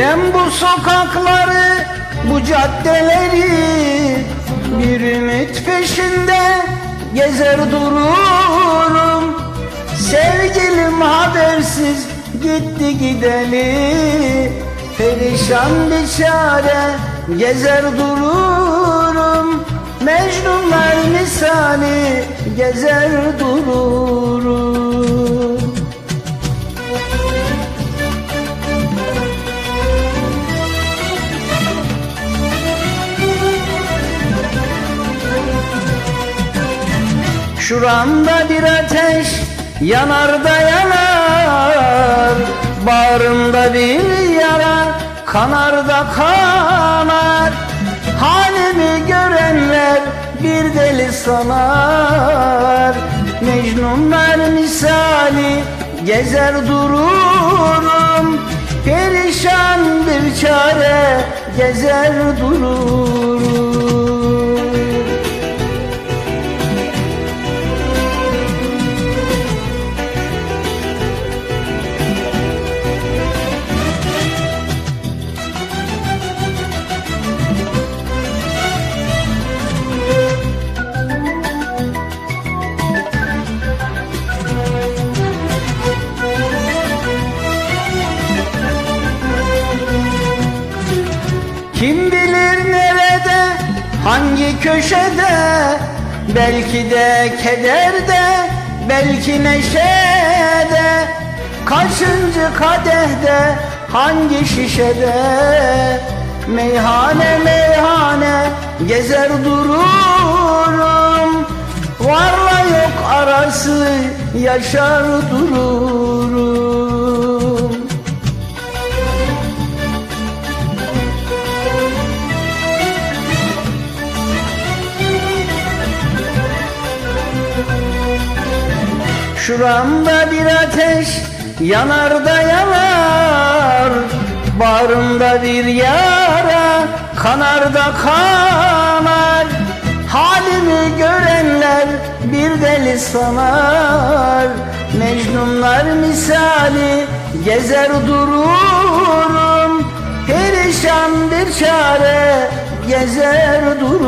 Ben bu sokakları, bu caddeleri Bir ümit peşinde gezer dururum. Sevgilim habersiz gitti gideli Perişan bir çare gezer dururum. Mecnunlar misali gezer dururum Şuramda bir ateş yanar da yanar Bağrımda bir yara kanar da kanar. Halimi görenler bir deli sanar. Mecnunlar misali gezer dururum. Perişan bir çare gezer dururum hangi köşede? Belki de kederde, belki neşede. Kaçıncı kadehde, hangi şişede? Meyhane meyhane gezer dururum. Varla yok arası yaşar dururum Şuramda bir ateş yanar da yanar. Bağrımda bir yara kanar da kanar. Halimi görenler bir deli sanar Mecnunlar misali gezer dururum. Perişan bir çare gezer dururum